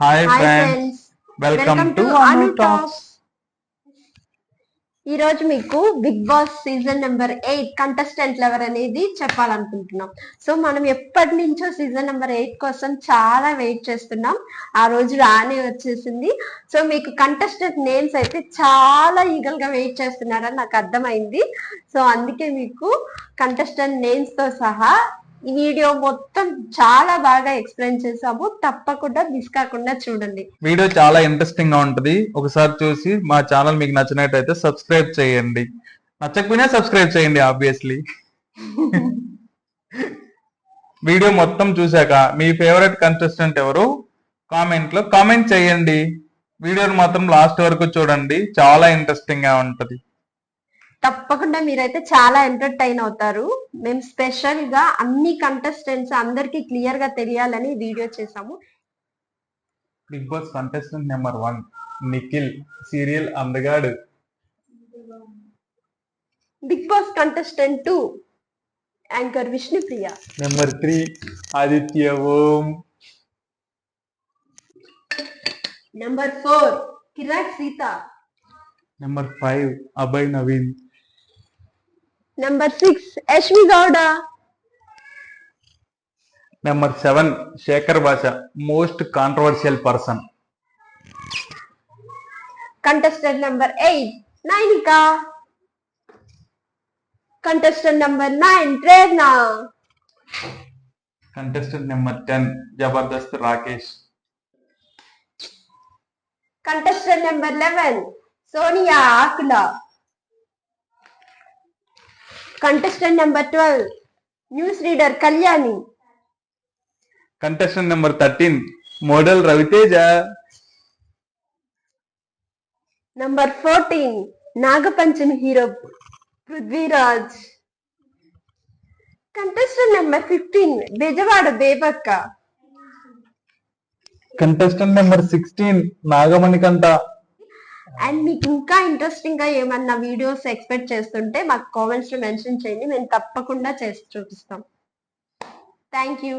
Hi friends welcome to Anu talks ఈ రోజు మీకు Bigg Boss season number eight కంటెస్టెంట్లు ఎవరు అనేది చెప్పాలనుకుంటున్నాం. సో మనం ఎప్పటి నుంచో సీజన్ నెంబర్ ఎయిట్ కోసం చాలా వెయిట్ చేస్తున్నాం. ఆ రోజు రానే వచ్చేసింది. సో మీకు కంటెస్టెంట్ నేమ్స్ అయితే చాలా ఈగల్గా వెయిట్ చేస్తున్నారని నాకు అర్థమైంది. సో అందుకే మీకు కంటెస్టెంట్ నేమ్స్తో సహా ఈ వీడియో మొత్తం చాలా బాగా ఎక్స్ప్లెయిన్ చేసాము తప్పకుండా మిస్ కాకుండా చూడండి. వీడియో చాలా ఇంట్రెస్టింగ్గా ఉంటది. ఒకసారి చూసి మా ఛానల్ మీకు నచ్చినట్టయితే సబ్స్క్రైబ్ చేయండి. నచ్చకపోయినా సబ్స్క్రైబ్ చేయండి ఆబ్వియస్లీ వీడియో మొత్తం చూశాక మీ ఫేవరెట్ కంటెస్టెంట్ ఎవరు? కామెంట్లో కామెంట్ చేయండి. వీడియోని మాత్రం లాస్ట్ వరకు చూడండి. చాలా ఇంట్రెస్టింగ్గా ఉంటది. తప్పకుండా మీరైతే చాలా ఎంటర్టైన్ అవుతారు. మేము స్పెషల్గా అన్ని కంటెస్టెంట్స్ అందరికి క్లియర్గా తెలియాలని వీడియో చేసాము Bigg Boss contestant number one Nikhil serial అందగాడు. Bigg Boss contestant two anchor Vishnupriya number three Aditya Om. Number four Kiraak Seetha number five Abhay Naveen number six Yashmi Gowda number seven Shekhar Basha most controversial person contestant number eight Nainika contestant number nine Prerana contestant number ten Jabardasth Rakesh contestant number eleven Sonia Akula contestant number twelve news reader Kalyani contestant number thirteen model Raviteja number fourteen Nagapanchami hero Prithviraj contestant number fifteen Bezawada Bebakka contestant number sixteen Nagamanikanta and మీకు ఇంకా ఇంట్రెస్టింగ్గా ఏమన్నా videos expect చేస్తుంటే మాకు కామెంట్స్లో mention చేయండి. మేము తప్పకుండా చేసి చూపిస్తాం. Thank you